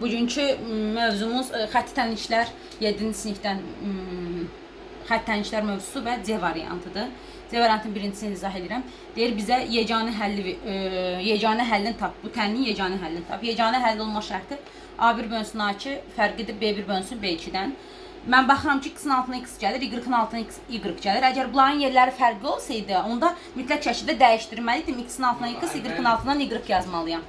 Bugünkü mövzumuz xətti tənişlər 7-ci sinifdən xətt tənişlər mövzusu və C variantıdır. C variantının birincisini izah edirəm. Deyir bizə yeganə həlli yeganə həllini tap. Bu tənliyin yeganə həllini tap. Yeganə həll olma şərti A1 bölünsün A2 fərqidir B1 bölünsün B2-dən. Mən baxıram ki, x-in altına x gəlir, y-in altına x, y gəlir. Əgər bunların yerləri fərqli olsaydı, onda mütləq şəkildə dəyişdirməliydim. X-in altına x, y-in altına y yazmalıyam.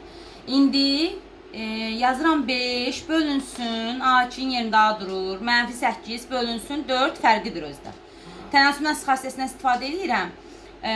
İndi e, yazıram 5 bölünsün, A2-nin yerində A durur. Mənfi 8 bölünsün 4 fərqidir özdə. Tənasüb nəsl xassəsindən istifadə edirəm. E,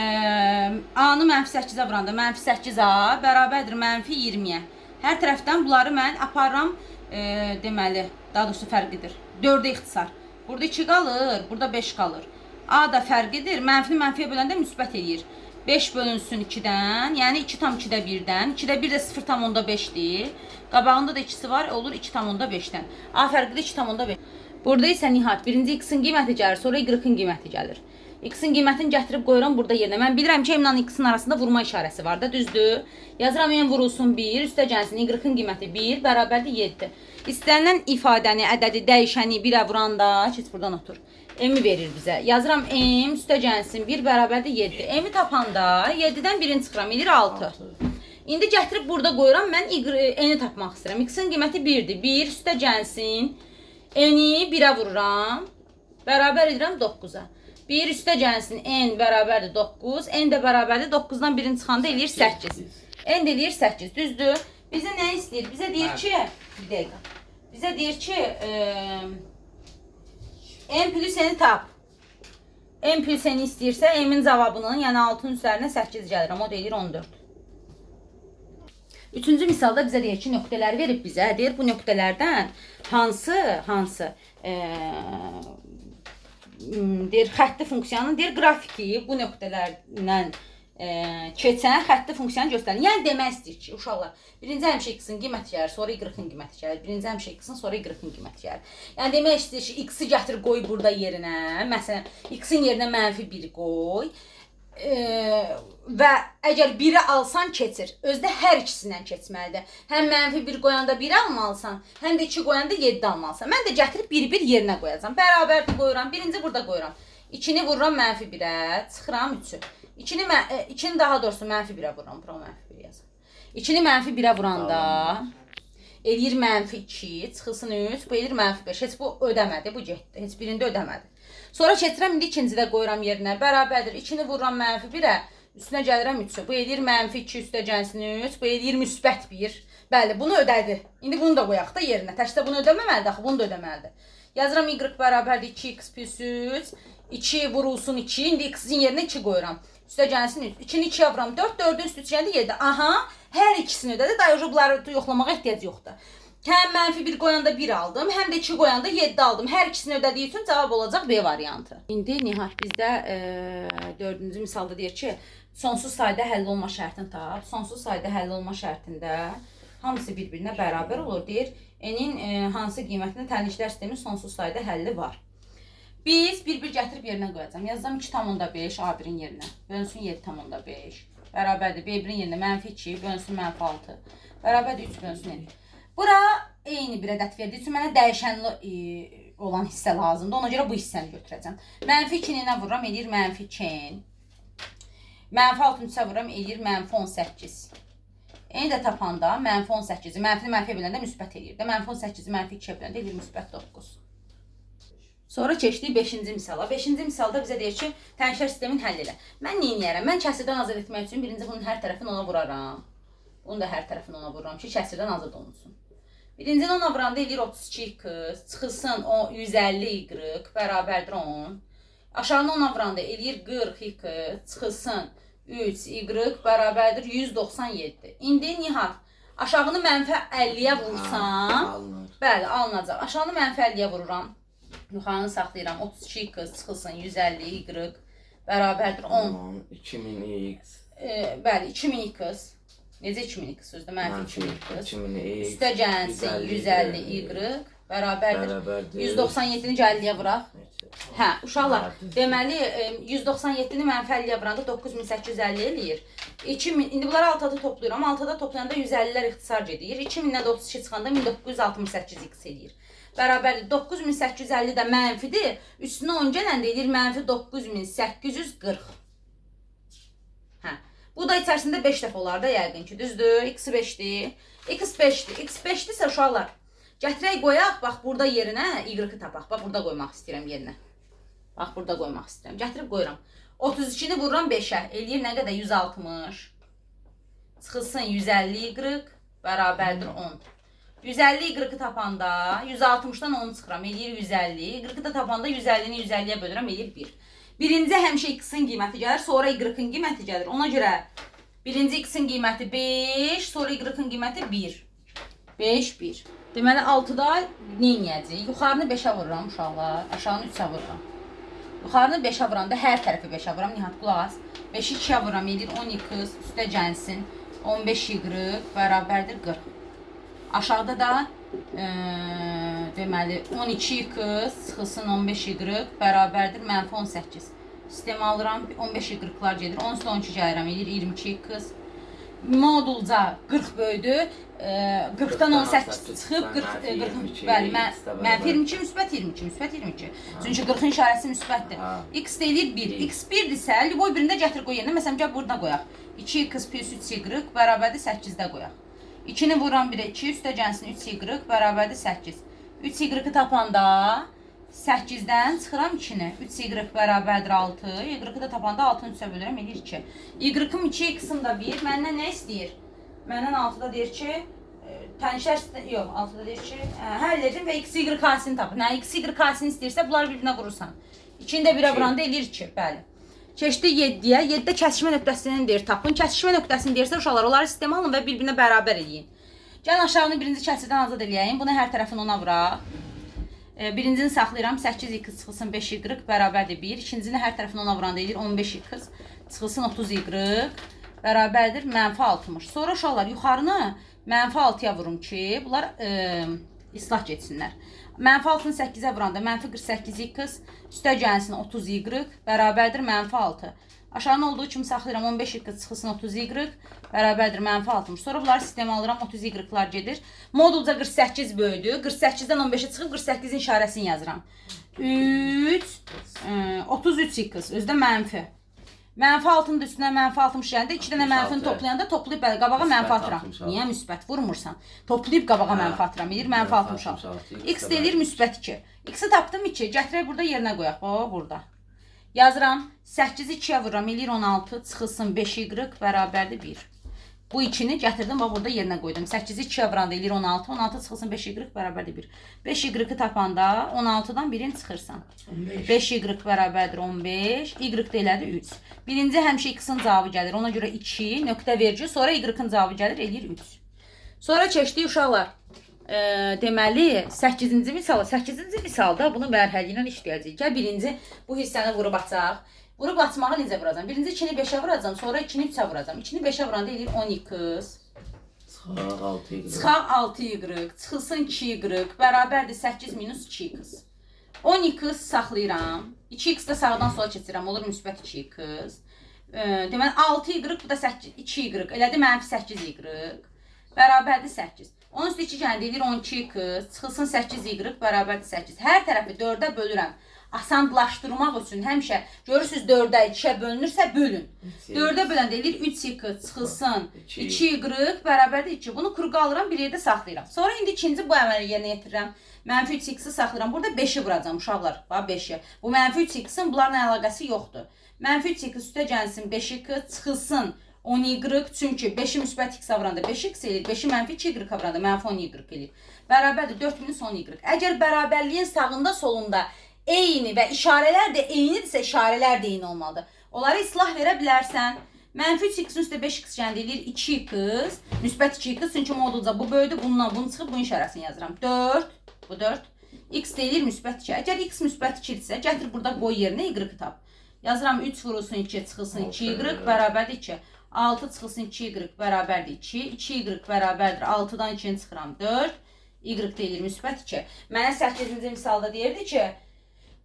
A-nı mənfi 8-ə vuranda mənfi 8A bərabərdir mənfi 20-yə. Hər tərəfdən bunları mən aparıram e, deməli, daha doğrusu fərqidir. 4-ə ixtisar. Burada 2 qalır, burada 5 qalır. A da fərqidir. Mənfini mənfiyə böləndə müsbət eləyir. 5 bölünsün 2-dən, yəni 2 tam 2-də 1-dən. 2-də 1 də 0 tam onda 5-dir. Qabağında da 2-si var, olur 2 tam onda 5-dən. A fərqidir 2 tam onda 5. Burada isə nihat birinci x-in qiyməti gəlir, sonra y-in qiyməti gəlir. X-in qiymətini gətirib qoyuram burada yerinə. Mən bilirəm ki, m ilə x-in arasında vurma işarəsi var da, düzdür? Yazıram m vurulsun 1, üstə gəlsin y-in qiyməti 1 bərabərdir 7. İstənilən ifadəni, ədədi, dəyişəni 1-ə vuranda, keç buradan otur. M-i verir bizə. Yazıram M üstə gəlsin 1 bərabərdir 7. M-i tapanda 7-dən 1-ini çıxıram, edir 6. İndi gətirib burada qoyuram, mən n-i tapmaq istəyirəm. X-in qiyməti 1-dir. 1 üstə gəlsin. N-i 1-ə vururam. Bərabər edirəm 9-a. 1 üstə gəlsin n bərabərdir 9. N də bərabərdir 9-dan 1-ini çıxanda eləyir 8. N də eləyir 8. Düzdür? Bizə nə istəyir? Bizə deyir ki, bir dəqiqə. Bizə deyir ki, e, n plus n-i tap. n plus n-i istəyirsə, m-in cavabının, yəni 6-ın üzərinə 8 gəlirəm. O da eləyir 14. Üçüncü misalda bizə deyir ki, nöqtələri verib bizə. Deyir bu nöqtələrdən hansı, hansı m, deyir xətti funksiyanın deyir qrafiki bu nöqtələrlə e, keçən xətti funksiyanı göstərir. Yəni demək istəyir ki, uşaqlar, birinci həmişə x-in qiyməti gəlir, sonra y-in qiyməti gəlir. Birinci həmişə x-in, sonra y-in qiyməti gəlir. Yəni demək istəyir ki, x-i gətir qoy burada yerinə. Məsələn, x-in yerinə mənfi 1 qoy. E, və əgər 1-i alsan keçir. Özdə hər ikisindən keçməlidir. Həm mənfi 1 qoyanda 1 almalısan, həm də 2 qoyanda 7 almalısan. Mən də gətirib 1-i 1 yerinə qoyacağam. Bərabərdir qoyuram. Birinci burada qoyuram. 2-ni vururam mənfi 1-ə, çıxıram 3-ü. 2-ni mən 2-ni daha doğrusu mənfi 1-ə vururam. Bura mənfi 1 yazım. 2-ni mənfi 1-ə vuranda eləyir mənfi 2, çıxılsın 3, bu eləyir mənfi 5. Heç bu ödəmədi, bu getdi. Heç birində ödəmədi. Sonra keçirəm indi ikincidə qoyuram yerinə. Bərabərdir. 2-ni vururam mənfi 1-ə, üstünə gəlirəm 3-ü. Bu eləyir mənfi 2 üstə gəlsin 3, bu eləyir müsbət 1. Bəli, bunu ödədi. İndi bunu da qoyaq da yerinə. Təkcə bunu ödəməməlidir, axı bunu da ödəməlidir. Yazıram y bərabərdir 2x plus 3. 2 vurulsun 2. İndi x-in yerinə 2 qoyuram. Üstə gəlsin 3. 2-ni 2-yə vururam 4, 4-ün üstü gəldi 7. Aha, hər ikisini ödədi. Daha bunları yoxlamağa ehtiyac yoxdur. Həm mənfi 1 qoyanda 1 aldım, həm də 2 qoyanda 7 aldım. Hər ikisini ödədiyi üçün cavab olacaq B variantı. İndi Nihat bizdə e, 4-cü misalda deyir ki, sonsuz sayda həll olma şərtini tap. Sonsuz sayda həll olma şərtində hamısı bir-birinə bərabər olur. Deyir, n-in hansı qiymətində tənliklər sisteminin sonsuz sayda həlli var. Biz bir-bir gətirib yerinə qoyacağam. Yazacağam 2,5 A1-in yerinə. Bölünsün 7,5. Bərabərdir B1-in yerinə mənfi 2, bölünsün mənfi 6. Bərabərdir 3 bölünsün 7. Bura eyni bir ədəd verdiyi üçün mənə dəyişənli e, olan hissə lazımdır. Ona görə bu hissəni götürəcəm. Mənfi 2-ni nə vururam? Eləyir mənfi 2. Mənfi 6-nı üstə vururam, eləyir mənfi 18. Eyni də tapanda mənfi 18-i mənfini mənfiyə böləndə müsbət eləyir də. Mənfi 18-i mənfi 2-yə böləndə eləyir müsbət 9. Sonra keçdik 5-ci misala. 5-ci misalda bizə deyir ki, tənşər sistemin həll elə. Mən nə edərəm? Mən kəsirdən azad etmək üçün birinci bunun hər tərəfini ona vuraram. Bunu da hər tərəfini ona vururam ki, kəsirdən azad olunsun. Birincini ona vuranda eləyir 32 x, çıxılsın o 150 y bərabərdir 10. Aşağını ona vuranda eləyir 40 x, çıxılsın 3 y bərabərdir 197. İndi Nihat, aşağını mənfi 50-yə vursam, Alınır. bəli, alınacaq. Aşağını mənfi 50-yə vururam. Yuxarını saxlayıram. 32 x çıxılsın 150 y bərabərdir 10. Tamam. 2000x. E, bəli, 2000 x. Necə 2000 x sözdə mənfi 2000 x. 2000x. Üstə gəlsin 150 y bərabərdir. Bərabərdir. 197-ni 50-yə vuraq. Hə, uşaqlar, deməli e, 197-ni mənfi 50-yə vuranda 9850 eləyir. 2000 indi bunları altıda toplayıram. Altıda toplayanda 150'lər ixtisar gedir. 2000-dən də 32 çıxanda 1968 x eləyir. Bərabərdir 9850 də mənfidir. Üstünə 10 gələndə edir mənfi 9840. Hə. Bu da içərisində 5 dəfə olar da yəqin ki, düzdür? X 5-dir. X 5-dir. X 5-dirsə uşaqlar gətirək qoyaq, bax burada yerinə Y-i tapaq. Bax burada qoymaq istəyirəm yerinə. Bax burada qoymaq istəyirəm. Gətirib qoyuram. 32-ni vururam 5-ə. Eləyir nə qədər? 160. Çıxılsın 150 Y bərabərdir 10. 150 Y tapanda 160-dan 10 çıxıram. Eləyir 150. Y da tapanda 150-ni 150-yə bölürəm. Eləyir 1. Birinci həmişə x-in qiyməti gəlir, sonra y-in qiyməti gəlir. Ona görə birinci x-in qiyməti 5, sonra y-in qiyməti 1. 5, 1. Deməli 6-da nə edəcəyik? Yuxarını 5-ə vururam uşaqlar, aşağını 3-ə vururam. Yuxarını 5-ə vuranda hər tərəfi 5-ə vururam. Nihat qulaq as. 5-i 2-yə vururam, edir 10x, üstə gəlsin. 15y bərabərdir 40. Aşağıda da e, deməli 12x çıxılsın 15y bərabərdir mənfi 18. Sistemi alıram 15y-lar gedir. 10 üstə 12 gəlirəm edir 22x. Modulca 40 böyüdü. E, 40-dan 18 çıxıb 40 e, 40 bəli mən mənfi 22 müsbət 22 müsbət 22. Çünki 40-ın işarəsi müsbətdir. X deyir 1. X 1-dirsə, liboy birində gətir qoy yerinə. Məsələn, gəl burada qoyaq. 2x plus 3y bərabərdir 8-də qoyaq. 2-ni vuran 1-ə 2, üstə gəlsin 3y bərabərdir 8. 3y tapanda 8-dən çıxıram 2-ni. 3y bərabərdir 6. Y-i də tapanda 6-nı 3-ə bölürəm, edir 2. Y-ım 2x-ım da 1. Məndən nə istəyir? Məndən 6-da deyir ki, e, tənşər yox, 6-da deyir ki, ə, həll edin və x, y kasini tapın. Nə x, y kasini istəyirsə, bunları bir-birinə qurursan. 2-ni də 1-ə İki. vuranda eləyir 2, bəli. Keçdi 7-yə. 7-də kəsişmə nöqtəsini deyir tapın. Kəsişmə nöqtəsini deyirsə uşaqlar, onları sistemə alın və bir-birinə bərabər eləyin. Gəlin aşağını birinci kəsirdən azad eləyəyim. Bunu hər tərəfini ona vuraq. E, birincini saxlayıram. 8x çıxılsın 5y bərabərdir 1. İkincini hər tərəfini ona vuranda eləyir 15x çıxılsın 30y bərabərdir mənfi 60. Sonra uşaqlar yuxarını mənfi 6-ya vurum ki, bunlar e, islah getsinlər. Mənfi 6-nı 8-ə vuranda mənfi 48x üstə gəlsin 30y bərabərdir mənfi 6. Aşağıda olduğu kimi saxlayıram 15 y çıxılsın 30y bərabərdir mənfi 60. Sonra bunları sistemə alıram 30y-lar gedir. Modulca 48 böyüdü. 48-dən 15-ə çıxıb 48-in işarəsini yazıram. 3 e, 33x özdə mənfi. Mənfi 6-nın da üstünə mənfi 60 gəldikdə 2 dənə mənfini 66. toplayanda toplayıb bəli qabağa mənfi atıram. 66. Niyə müsbət vurmursan? Toplayıb qabağa mənfi atıram. Edir mənfi Mənfi 66. 66, X deyir müsbət 2. X-i tapdım 2. Gətirək burada yerinə qoyaq. Baba burada. Yazıram. 8-i 2-yə vururam. Eləyir 16. Çıxılsın 5y bərabərdir 1. Bu 2-ni gətirdim və burada yerinə qoydum. 8-i 2-yə vuranda eləyir 16. 16 çıxılsın 5y bərabərdir 1. 5y tapanda 16-dan 1-in çıxırsan. 5y bərabərdir 15. Y də elədi 3. Birinci həmişə x-in cavabı gəlir. Ona görə 2 nöqtə verici, sonra y-in cavabı gəlir, eləyir 3. Sonra keçdik uşaqlar. E, deməli 8-ci misal, 8-ci misalda bunu mərhələ ilə işləyəcəyik. Gəl birinci bu hissəni vurub açaq. Vurub açmağı necə vuracam? Birinci 2-ni 5-ə vuracam, sonra 2-ni 3-ə vuracam. 2-ni 5-ə vuranda eləyir 10x. Çıxaraq 6 y. Çıxaq 6y, çıxılsın 2y, bərabərdir 8 minus 2x. 10x saxlayıram. 2x də sağdan sola keçirəm, olur müsbət 2x. E, deməli 6y bu da 8 2y, elədi mənfi 8y. Bərabərdir 8. Onun üstə 2 gəldi, eləyir 12x, çıxılsın 8y bərabərdir 8. Hər tərəfi 4-ə bölürəm. Asanlaşdırmaq üçün həmişə görürsüz 4-ə 2-ə bölünürsə bölün. 4-ə böləndə eləyir 3y çıxılsın İki. 2y bərabərdir 2. Bunu kuru alıram, bir yerdə saxlayıram. Sonra indi ikinci bu əməli yerinə yetirirəm. Mənfi 3x-i saxlayıram. Burada 5-i vuracam uşaqlar. Bax 5-i. Bu mənfi 3x-in bunlarla əlaqəsi yoxdur. Mənfi 3x üstə gəlsin 5y çıxılsın 10y çünki 5-i müsbət x-ə vuranda 5x eləyir. 5-i mənfi 2y vuranda mənfi 10y eləyir. Bərabərdir 4 minus 10y. Əgər bərabərliyin sağında solunda eyni və işarələr də eynidirsə işarələr də eyni olmalıdır. Onlara islah verə bilərsən. Mənfi 3x üstə 5x gəndə eləyir 2x, müsbət 2x çünki modulca bu böyüdü, bununla bunu çıxıb bunun işarəsini yazıram. 4, bu 4. x deyilir müsbət 2. Əgər x müsbət 2 idisə, gətir burada qoy yerinə y tap. Yazıram 3 vurulsun 2 çıxılsın 2y bərabərdir 2. 6 çıxılsın 2y bərabərdir 2. 2y bərabərdir 6-dan 2-ni çıxıram 4. y deyilir müsbət 2. Mənə 8-ci misalda deyirdi ki,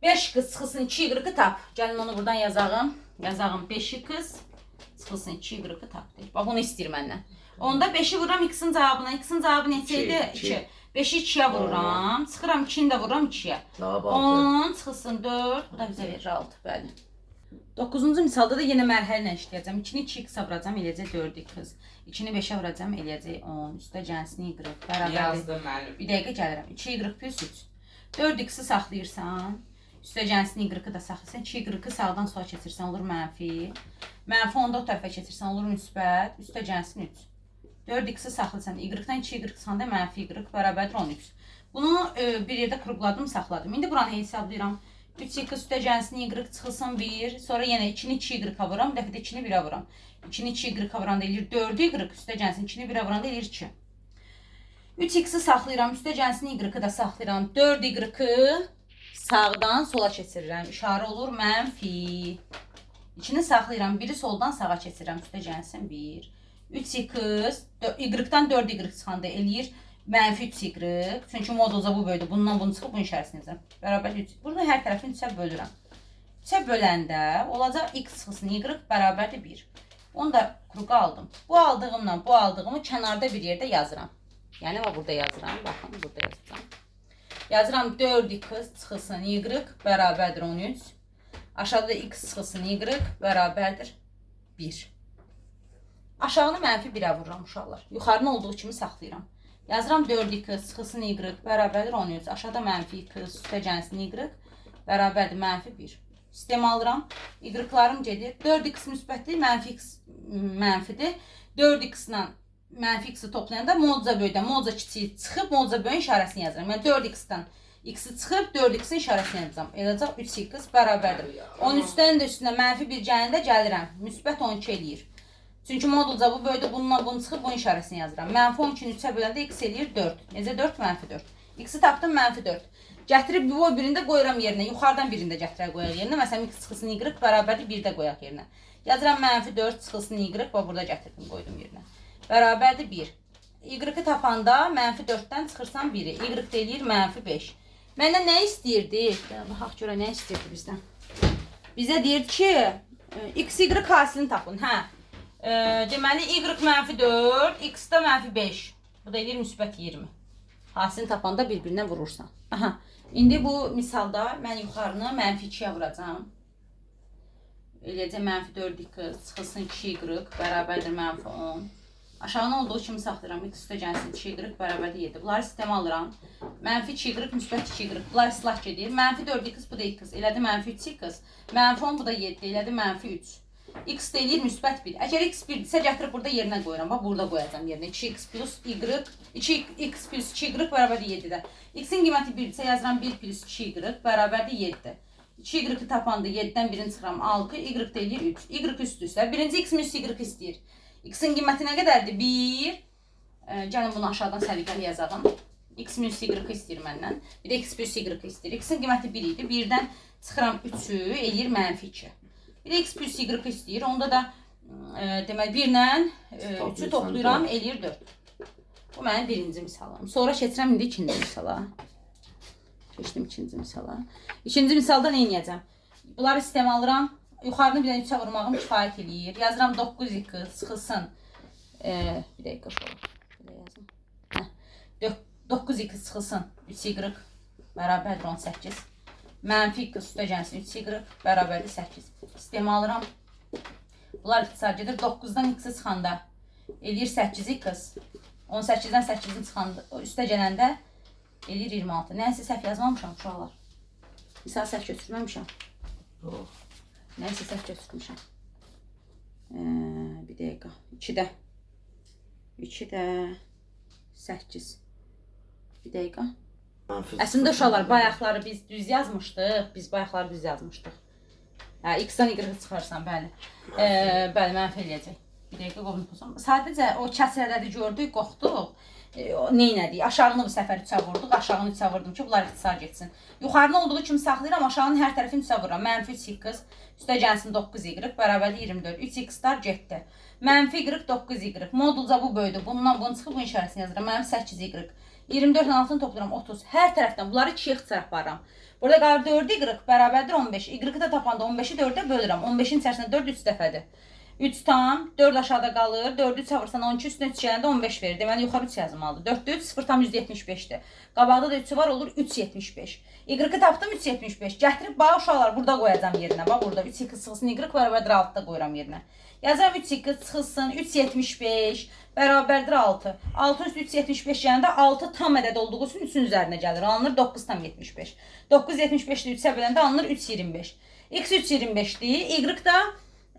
5 qız çıxılsın 2 y tap. Gəlin onu buradan yazağım. Yazağım 5 qız Çıxılsın 2 qırıqı tapdı. Bax bunu istəyir məndən. Onda 5-i vururam x-in cavabına. X-in cavabı neçə idi? İki, 2. 5-i 2-yə vururam. Çıxıram 2-ni də vururam 2-yə. Cavab 6. 10 çıxılsın 4. Bu da bizə verir 6. Bəli. 9-cu misalda da yenə mərhələ ilə işləyəcəm. 2-ni 2x-ə vuracam, eləyəcək 4x. 2-ni 5-ə vuracam, eləyəcək 10. Üstə cənsini y bərabərdir. Yazdım müəllim. Bir dəqiqə gəlirəm. 2y plus 3. 4x-i saxlayırsan. Üstə cənsini y-ı da saxlayırsan. 2y-ı sağdan sola keçirsən olur mənfi. Mənfi 10 da o tərəfə keçirsən olur müsbət. Üstə cənsini 3. 4x-i saxlayırsan. Y-dan 2y çıxanda mənfi y bərabərdir 13. Bunu e, bir yerdə qrupladım, saxladım. İndi buranı hesablayıram. 3x üstə cənsini y çıxılsın 1. Sonra yenə 2-ni 2y vuram. Bir dəfə də 2-ni 1-ə vuram. 2-ni 2y vuranda eləyir 4y. Üstə cənsini 2-ni 1-ə vuranda eləyir 2. 3x-i saxlayıram, üstə cənsini y-ı da saxlayıram. 4y-ı sağdan sola keçirirəm. İşarə olur mənfi. İçini saxlayıram, biri soldan sağa keçirirəm. Üstə cənsin 1. 3x, y-dan 4y çıxanda eləyir mənfi 3y. Çünki modulca bu böyüdür. Bundan bunu çıxıb bunun içərisini yazıram. Bərabər 3. Burada hər tərəfini 3-ə bölürəm. 3-ə böləndə olacaq x çıxılsın y bərabərdir 1. Onu da kruqa aldım. Bu aldığımla bu aldığımı kənarda bir yerdə yazıram. Yəni burada yazıram. Baxın burada yazacağam. Yazıram 4x çıxılsın y bərabərdir 13. Aşağıda x çıxılsın y bərabərdir 1. Aşağını mənfi 1-ə vururam uşaqlar. Yuxarını olduğu kimi saxlayıram. Yazıram 4x çıxılsın y bərabərdir 13. Aşağıda mənfi x üstə cənsin y bərabərdir mənfi 1. Sistem alıram. Y-larım gedir. 4x müsbətdir, mənfi x mənfidir. 4x ilə mənfi x-i toplayanda modca böyüdən modca kiçiyi çıxıb modca böyüyün işarəsini yazıram. Yəni 4x-dən x-i çıxıb 4x-in işarəsini yazacağam. Eləcək 3x bərabərdir. 13-dən də üstünə mənfi 1 gələndə gəlirəm. Müsbət 12 eləyir. Çünki modulca bu böyüdü bununla bunu çıxıb bunun işarəsini yazıram. Mənfi 12-ni 3-ə böləndə x eləyir 4. Necə 4? Mənfi 4. X-i tapdım mənfi 4. Gətirib bu birində qoyuram yerinə. Yuxarıdan birində gətirək qoyaq yerinə. Məsələn x çıxılsın y bərabərdir 1-də qoyaq yerinə. Yazıram mənfi 4 çıxılsın y və burada gətirdim qoydum yerinə. Bərabərdir 1. Y-ı tapanda mənfi 4-dən çıxırsan 1-i. Y eləyir mənfi 5. Məndən nə istəyirdi? Baxaq görə nə istəyirdi bizdən. Bizə deyirdi ki, e, x, y hasilini tapın. Hə. E, deməli y mənfi 4, x də mənfi 5. Bu da eləyir müsbət 20. Hasilini tapanda bir-birinə vurursan. Aha. İndi bu misalda mən yuxarını mənfi 2-yə vuracağam. Eləyəcəm mənfi 4x çıxılsın 2y bərabərdir mənfi 10. Aşağını olduğu kimi saxlayıram. X üstə gəlsin 2y bərabərdir 7. Bunları sistemə alıram. Mənfi 2y müsbət 2y. Bunlar islah gedir. Mənfi 4x bu da x. Elədi mənfi 3x. Mənfi 10 bu da 7. Elədi mənfi 3. X deyir müsbət 1. Əgər x 1-dirsə gətirib burada yerinə qoyuram. Bax burada qoyacağam yerinə. 2x plus y 2x plus 2y bərabərdir 7-də. X-in qiyməti 1-dirsə yazıram 1 plus 2y bərabərdir 7. 2y tapanda 7-dən 1-ni çıxıram 6, y deyir 3. y üstüsə birinci x minus y istəyir. X-in qiyməti nə qədərdir? 1. E, gəlin bunu aşağıdan səliqəli yazalım. X minus y istəyir məndən. Bir də x plus y istəyir. X-in qiyməti 1 idi. 1-dən çıxıram 3-ü, eləyir mənfi 2. Bir də x plus y istəyir. Onda da e, deməli 1 ilə e, 3-ü toplayıram, eləyir 4. Bu mənim birinci misalım. Sonra keçirəm indi ikinci misala. Keçdim ikinci misala. İkinci misalda nə edəcəm? Bunları sistemə alıram. Yuxarını bir dənə 3-ə vurmağım kifayət eləyir. Yazıram 9x çıxılsın. E, bir dəqiqə şöyle. Belə yazım. Hə. 9x çıxılsın. 3y bərabərdir 18. Mənfi x üstə gəlsin 3y bərabərdir 8. Sistemə alıram. Bunlar ixtisar gedir. 9-dan x çıxanda eləyir 8x. 18-dən 8-i çıxanda üstə gələndə eləyir 26. Nəysə səhv yazmamışam uşaqlar. Misal səhv götürməmişəm. Yox. Nəysə səhv götürmüşəm. Ee, bir dəqiqə. 2-də. 2-də 8. Bir dəqiqə. Əslində uşaqlar bayaqları biz düz yazmışdıq. Biz bayaqları düz yazmışdıq. Hə, x-dan y çıxarsan, bəli. E, bəli, mənfi eləyəcək. Bir dəqiqə qovun pozum. Sadəcə o kəsrələri gördük, qorxduq. Elədik? Aşağını bu səfər 3-ə vurduq, aşağını 3-ə vurdum ki, bunlar ixtisar getsin. Yuxarını olduğu kimi saxlayıram, aşağının hər tərəfini 3-ə vururam. Mənfi 8, üstə gəlsin 9y, bərabərdir 24. 3x-lar getdi. Mənfi y 9y. Modulca bu böyüdü. Bundan bunu çıxıb bu işarəsini yazıram. Mənfi 8y. 24 ilə 6-nı toplayıram 30. Hər tərəfdən bunları 2-yə ixtisar aparıram. Burada qalır 4y bərabərdir 15. Y-i də tapanda 15-i 4-ə bölürəm. 15-in içərisində 4 3 dəfədir. 3 tam 4 aşağıda qalır. 4-ü çavırsan 12 üstünə 3 gələndə 15 verir. Deməli yuxarı 3 yazmalıdır. 4-də 3 0 tam 175-dir. Qabaqda da 3 var olur 3.75. Y-i tapdım 3.75. Gətirib bax uşaqlar burada qoyacağam yerinə. Bax burada 3 2 çıxılsın Y bərabərdir 6-da qoyuram yerinə. Yazıram 3 2 çıxılsın 3.75 bərabərdir 6. 6 üstü 3.75 gələndə 6 tam ədəd olduğu üçün 3-ün üzərinə gəlir. Alınır 9 tam 75. 9.75-də 3-ə böləndə alınır 3.25. X 3.25-dir. Y da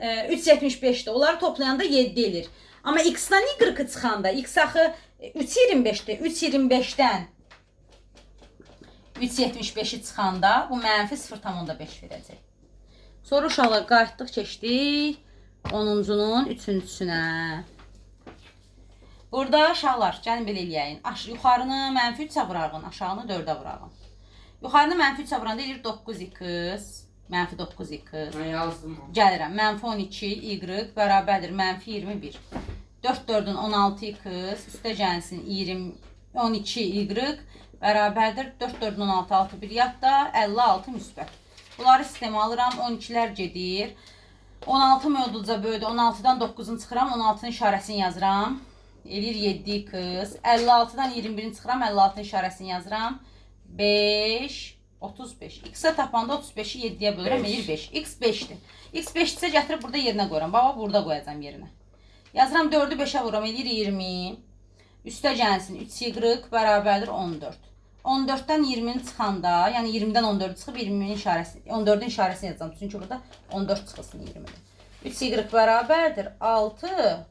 e, 3.75'te. Onları toplayanda 7 edir. Ama X-dan Y çıxanda X axı 3.25'dir. 3.25-dən 3.75-i çıxanda bu mənfi 0.5 verəcək. Sonra uşaqlar qayıtdıq, keçdik 10-cunun 3-cüsünə. Burada uşaqlar, gəlin belə eləyəyin. Aş yuxarını mənfi 3-ə vurağın, aşağını 4-ə vurağın. Yuxarını mənfi 3-ə vuranda edir 9x, mənfi 9x. Ben yazdım. Gəlirəm. Mənfi 12 y bərabərdir mənfi 21. 4 4-ün 16x üstə gəlsin 20 12 y bərabərdir 4 4-ün 16 6 bir yadda 56 müsbət. Bunları sistemə alıram. 12-lər gedir. 16 modulca böldü. 16-dan 9-unu çıxıram. 16-nın işarəsini yazıram. Elir 7 qız. 56-dan 21-ni çıxıram. 56-nın işarəsini yazıram. 5 35. X-ə tapanda 35-i 7-yə bölürəm, Beş. elir 5. X 5-dir. X 5-dirsə gətirib burada yerinə qoyuram. Baba burada qoyacağam yerinə. Yazıram 4-ü 5-ə vururam, elir 20. Üstə gəlsin 3y bərabərdir 14. 14-dən 20-ni çıxanda, yəni 20-dən 14 çıxıb 20-nin işarəsi, 14-ün işarəsini yazacağam. Çünki burada 14 çıxılsın 20-də. 3y bərabərdir 6 Ee,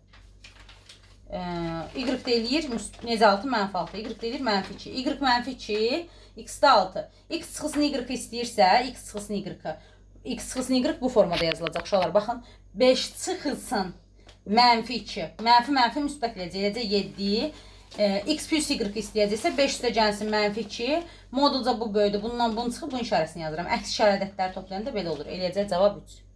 y deyir, müs- necə 6 mənfi 6, y deyir mənfi 2. Y mənfi 2, x-də 6. x çıxılsın y istəyirsə, x çıxılsın y x çıxılsın y bu formada yazılacaq uşaqlar. Baxın, 5 çıxılsın mənfi 2. Mənfi mənfi müsbət eləyəcək, eləcək 7. Ee, x plus y istəyəcəksə 5 üstə gəlsin mənfi 2. Modulca bu böyüdür. Bundan bunu çıxıb bunun işarəsini yazıram. Əks işarə ədədləri toplayanda belə olur. Eləyəcək cavab 3.